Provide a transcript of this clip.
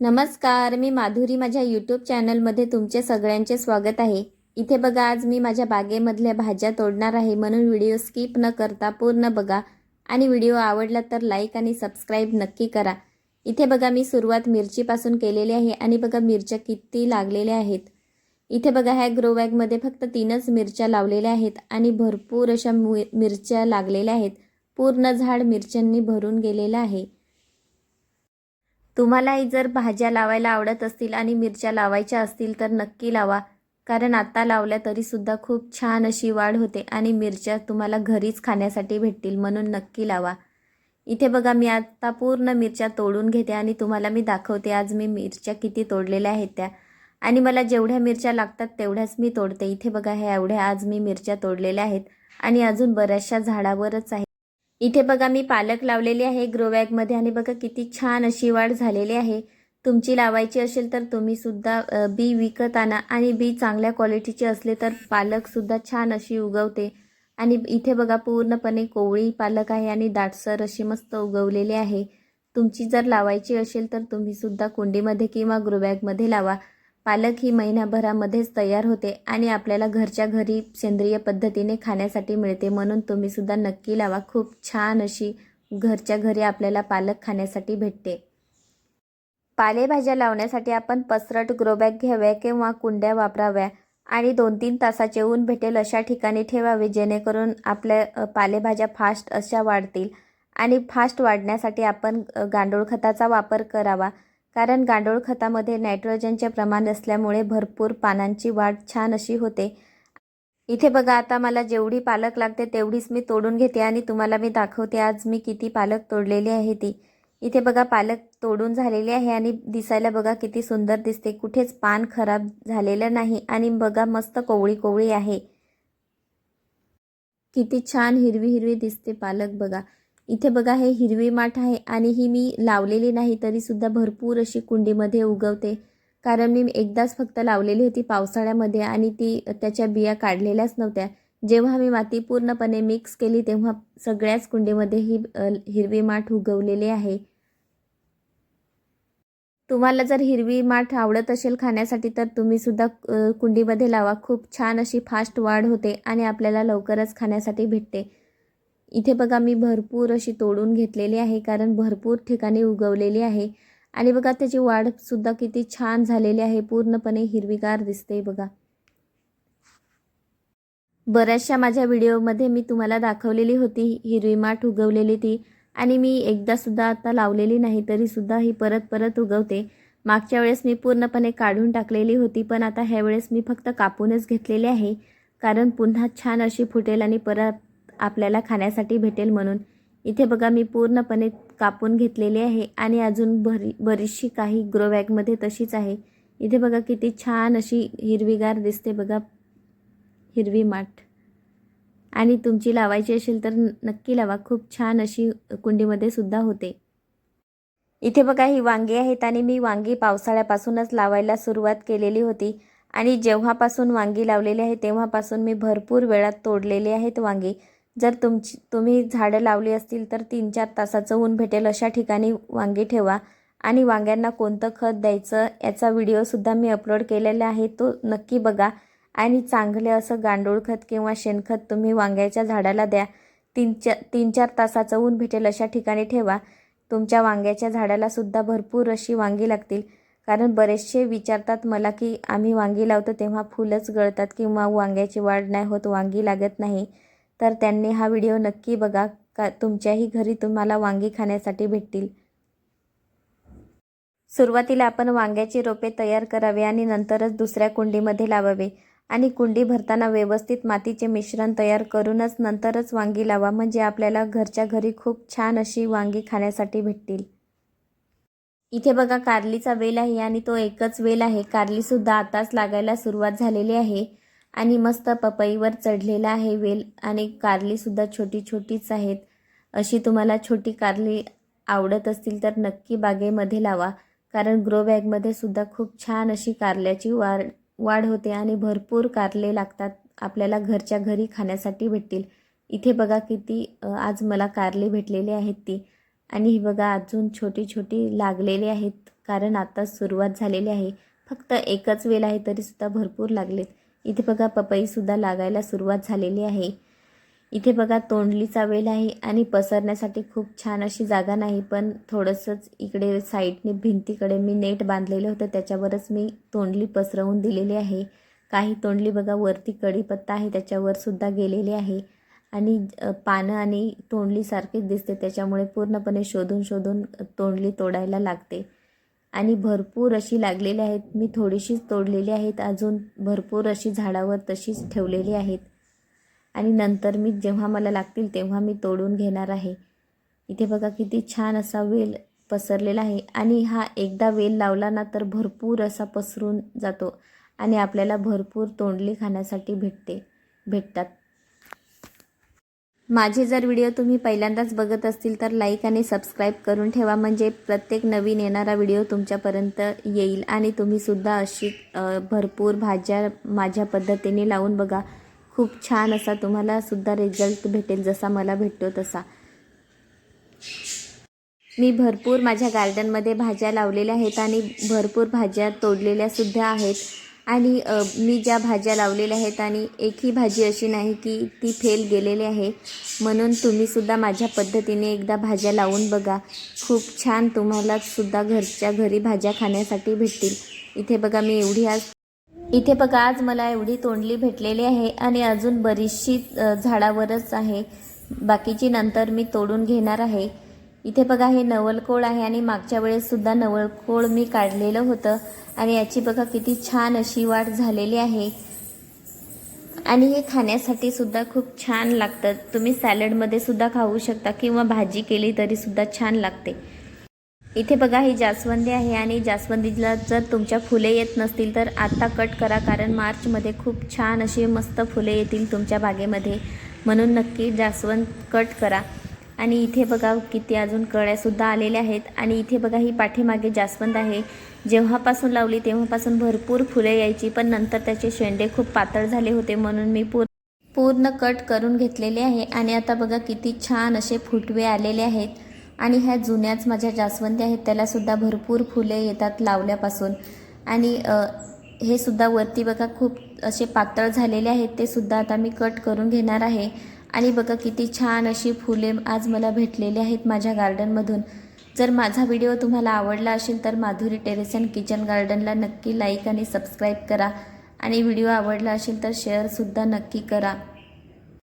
नमस्कार मी माधुरी. माझ्या यूट्यूब चॅनलमध्ये तुमचे सगळ्यांचे स्वागत आहे. इथे बघा आज मी माझ्या बागेमधल्या भाज्या तोडणार आहे. म्हणून व्हिडिओ स्किप न करता पूर्ण बघा. आणि व्हिडिओ आवडला तर लाईक आणि सबस्क्राईब नक्की करा. इथे बघा मी सुरुवात मिरचीपासून केलेली आहे आणि बघा मिरच्या किती लागलेल्या आहेत. इथे बघा ह्या ग्रो बॅगमध्ये फक्त तीनच मिरच्या लावलेल्या आहेत आणि भरपूर अशा मि मिरच्या लागलेल्या आहेत. पूर्ण झाड मिरच्यांनी भरून गेलेलं आहे. तुम्हालाही जर भाज्या लावायला आवडत असतील आणि मिरच्या लावायच्या असतील तर नक्की लावा. कारण आत्ता लावल्या तरीसुद्धा खूप छान अशी वाढ होते आणि मिरच्या तुम्हाला घरीच खाण्यासाठी भेटतील म्हणून नक्की लावा. इथे बघा मी आता पूर्ण मिरच्या तोडून घेते आणि तुम्हाला मी दाखवते. आज मी मिरच्या किती तोडलेल्या आहेत त्या. आणि मला जेवढ्या मिरच्या लागतात तेवढ्याच मी तोडते. इथे बघा ह्या एवढ्या आज मी मिरच्या तोडलेल्या आहेत. आणि अजून बऱ्याचशा झाडावरच आहे. इथे बघा मी पालक लावलेली आहे ग्रोबॅगमध्ये आणि बघा किती छान अशी वाढ झालेली आहे. तुमची लावायची असेल तर तुम्ही सुद्धा बी विकत आणा आणि बी चांगल्या क्वालिटीचे असले तर पालकसुद्धा छान अशी उगवते. आणि इथे बघा पूर्णपणे कोवळी पालक आहे आणि दाटसर अशी मस्त उगवलेली आहे. तुमची जर लावायची असेल तर तुम्हीसुद्धा कुंडीमध्ये किंवा ग्रोबॅगमध्ये लावा. पालक ही महिन्याभरामध्येच तयार होते आणि आपल्याला घरच्या घरी सेंद्रिय पद्धतीने खाण्यासाठी मिळते. म्हणून तुम्हीसुद्धा नक्की लावा. खूप छान अशी घरच्या घरी आपल्याला पालक खाण्यासाठी भेटते. पालेभाज्या लावण्यासाठी आपण पसरट ग्रोबॅग घ्याव्या किंवा कुंड्या वापराव्या आणि दोन तीन तासाचे ऊन भेटेल अशा ठिकाणी ठेवावे जेणेकरून आपल्या पालेभाज्या फास्ट अशा वाढतील आणि फास्ट वाढण्यासाठी आपण गांडूळ खताचा वापर करावा. कारण गांडूळ खतामध्ये नायट्रोजनचे प्रमाण असल्यामुळे भरपूर पानांची वाढ छान अशी होते. इथे बघा आता मला जेवढी पालक लागते तेवढीच मी तोडून घेते आणि तुम्हाला मी दाखवते आज मी किती पालक तोडलेली आहे ती. इथे बघा पालक तोडून झालेली आहे आणि दिसायला बघा किती सुंदर दिसते. कुठेच पान खराब झालेलं नाही आणि बघा मस्त कोवळी कोवळी आहे. किती छान हिरवी हिरवी दिसते पालक बघा. इथे बघा हे हिरवी माठ आहे आणि ही मी लावलेली नाही तरीसुद्धा भरपूर अशी कुंडीमध्ये उगवते. कारण मी एकदाच फक्त लावलेली होती पावसाळ्यामध्ये आणि ती त्याच्या बिया काढलेल्याच नव्हत्या. जेव्हा मी माती पूर्णपणे मिक्स केली तेव्हा सगळ्याच कुंडीमध्ये ही हिरवी माठ उगवलेली आहे. तुम्हाला जर हिरवी माठ आवडत असेल खाण्यासाठी तर तुम्ही सुद्धा कुंडीमध्ये लावा. खूप छान अशी फास्ट वाढ होते आणि आपल्याला लवकरच खाण्यासाठी भेटते. इथे बघा मी भरपूर अशी तोडून घेतलेली आहे कारण भरपूर ठिकाणी उगवलेली आहे. आणि बघा त्याची वाढसुद्धा किती छान झालेली आहे. पूर्णपणे हिरवीगार दिसते बघा. बऱ्याचशा माझ्या व्हिडिओमध्ये मी तुम्हाला दाखवलेली होती हिरवी माठ उगवलेली ती. आणि मी एकदासुद्धा आता लावलेली नाही तरीसुद्धा ही परत परत उगवते. मागच्या वेळेस मी पूर्णपणे काढून टाकलेली होती पण आता ह्या वेळेस मी फक्त कापूनच घेतलेली आहे. कारण पुन्हा छान अशी फुटेल आणि परत आपल्याला खाण्यासाठी भेटेल म्हणून. इथे बघा मी पूर्णपणे कापून घेतलेली आहे आणि अजून भरी बरीचशी काही ग्रो बॅगमध्ये तशीच आहे. इथे बघा किती छान अशी हिरवीगार दिसते बघा हिरवी माठ. आणि तुमची लावायची असेल तर नक्की लावा खूप छान अशी कुंडीमध्ये सुद्धा होते. इथे बघा ही वांगी आहेत आणि मी वांगी पावसाळ्यापासूनच लावायला सुरुवात केलेली होती. आणि जेव्हापासून वांगी लावलेली आहे तेव्हापासून मी भरपूर वेळात तोडलेली आहेत वांगी. जर तुमची तुम्ही झाडं लावली असतील तर तीन चार तासाचं ऊन भेटेल अशा ठिकाणी वांगी ठेवा. आणि वांग्यांना कोणतं खत द्यायचं याचा व्हिडिओसुद्धा मी अपलोड केलेला आहे तो नक्की बघा. आणि चांगले असं गांडूळ खत किंवा शेणखत तुम्ही वांग्याच्या झाडाला द्या. तीन चा तीन चार तासाचं ऊन भेटेल अशा ठिकाणी ठेवा. तुमच्या वांग्याच्या झाडाला सुद्धा भरपूर अशी वांगी लागतील. कारण बरेचसे विचारतात मला की आम्ही वांगी लावतो तेव्हा फुलंच गळतात किंवा वांग्याची वाढ नाही होत वांगी लागत नाही. तर त्यांनी हा व्हिडिओ नक्की बघा. का तुमच्याही घरी तुम्हाला वांगी खाण्यासाठी भेटतील. सुरुवातीला आपण वांग्याची रोपे तयार करावे आणि नंतरच दुसऱ्या कुंडीमध्ये लावावे आणि कुंडी भरताना व्यवस्थित मातीचे मिश्रण तयार करूनच नंतरच वांगी लावा. म्हणजे आपल्याला घरच्या घरी खूप छान अशी वांगी खाण्यासाठी भेटतील. इथे बघा कारलीचा वेल आहे आणि तो एकच वेल आहे. कारलीसुद्धा आताच लागायला सुरुवात झालेली आहे. आणि मस्त पपईवर चढलेला आहे वेल आणि कारलीसुद्धा छोटी छोटीच आहेत. अशी तुम्हाला छोटी कारली आवडत असतील तर नक्की बागेमध्ये लावा. कारण ग्रो बॅगमध्ये सुद्धा खूप छान अशी कारल्याची वाढ वाढ होते आणि भरपूर कारले लागतात. आपल्याला घरच्या घरी खाण्यासाठी भेटतील. इथे बघा किती आज मला कारले भेटलेले आहेत ती. आणि ही बघा अजून छोटी छोटी लागलेली आहेत. कारण आता सुरुवात झालेली आहे. फक्त एकच वेल आहे तरीसुद्धा भरपूर लागलेत. इथे बघा पपईसुद्धा लागायला सुरुवात झालेली आहे. इथे बघा तोंडलीचा वेल आहे आणि पसरण्यासाठी खूप छान अशी जागा नाही पण थोडंसंच इकडे साईडने भिंतीकडे मी नेट बांधलेलं होतं त्याच्यावरच मी तोंडली पसरवून दिलेली आहे. काही तोंडली बघा वरती कढीपत्ता आहे त्याच्यावर सुद्धा गेलेली आहे. आणि पानं आणि तोंडलीसारखीच दिसते त्याच्यामुळे पूर्णपणे शोधून शोधून तोंडली तोडायला लागते. आणि भरपूर अशी लागलेली आहेत. मी थोडीशीच तोडलेली आहेत. अजून भरपूर अशी झाडावर तशीच ठेवलेली आहेत. आणि नंतर मी जेव्हा मला लागतील तेव्हा मी तोडून घेणार आहे. इथे बघा किती छान असा वेल पसरलेला आहे. आणि हा एकदा वेल लावला ना तर भरपूर असा पसरून जातो आणि आपल्याला भरपूर तोंडली खाण्यासाठी भेटते भेटतात. माझे जर व्हिडिओ तुम्ही पहिल्यांदाच बघत असतील तर लाईक आणि सबस्क्राईब करून ठेवा. म्हणजे प्रत्येक नवीन येणारा व्हिडिओ तुमच्यापर्यंत येईल आणि तुम्हीसुद्धा अशी भरपूर भाज्या माझ्या पद्धतीने लावून बघा. खूप छान असा तुम्हाला सुद्धा रिझल्ट भेटेल जसा मला भेटतो तसा. मी भरपूर माझ्या गार्डनमध्ये भाज्या लावलेल्या आहेत आणि भरपूर भाज्या तोडलेल्या सुद्धा आहेत. आणि मी ज्या भाज्या लावलेल्या आहेत आणि एकही भाजी अशी नाही की ती फेल गेलेली आहे म्हणून तुम्हीसुद्धा माझ्या पद्धतीने एकदा भाज्या लावून बघा. खूप छान तुम्हाला सुद्धा घरच्या घरी भाज्या खाण्यासाठी भेटतील. इथे बघा मी एवढी आज इथे बघा आज मला एवढी तोंडली भेटलेली आहे आणि अजून बरीचशी झाडावरच आहे. बाकीची नंतर मी तोडून घेणार आहे. इथे बघा हे नवलकोळ आहे आणि मागच्या वेळेससुद्धा नवलकोळ मी काढलेलं होतं. आणि याची बघा किती छान अशी वाढ झालेली आहे. आणि हे खाण्यासाठी सुद्धा खूप छान लागतं. तुम्ही सॅलडमध्ये सुद्धा खाऊ शकता किंवा भाजी केली तरी सुद्धा छान लागते. इथे बघा ही जास्वंदी आहे आणि जास्वंदीला जर तुमच्या फुले येत नसतील तर आत्ता कट करा कारण मार्चमध्ये खूप छान अशी मस्त फुले येतील तुमच्या बागेमध्ये. म्हणून नक्की जास्वंद कट करा. आणि इथे बघा किती अजून कळ्यासुद्धा आलेल्या आहेत. आणि इथे बघा ही पाठीमागे जास्वंद आहे. जेव्हापासून लावली तेव्हापासून भरपूर फुले यायची पण नंतर त्याचे शेंडे खूप पातळ झाले होते म्हणून मी पूर पूर्ण कट करून घेतलेले आहे. आणि आता बघा किती छान असे फुटवे आलेले आहेत. आणि ह्या जुन्याच माझ्या जास्वंदी आहेत त्यालासुद्धा भरपूर फुले येतात लावल्यापासून. आणि हे सुद्धा वरती बघा खूप असे पातळ झालेले आहेत ते सुद्धा आता मी कट करून घेणार आहे. आणि बघा किती छान अशी फुले आज मला भेटलेली आहेत माझ्या गार्डनमधून जर माझा व्हिडिओ तुम्हाला आवडला असेल तर माधुरी टेरेस अँड किचन गार्डनला नक्की लाईक आणि सबस्क्राईब करा. आणि व्हिडिओ आवडला असेल तर शेअरसुद्धा नक्की करा.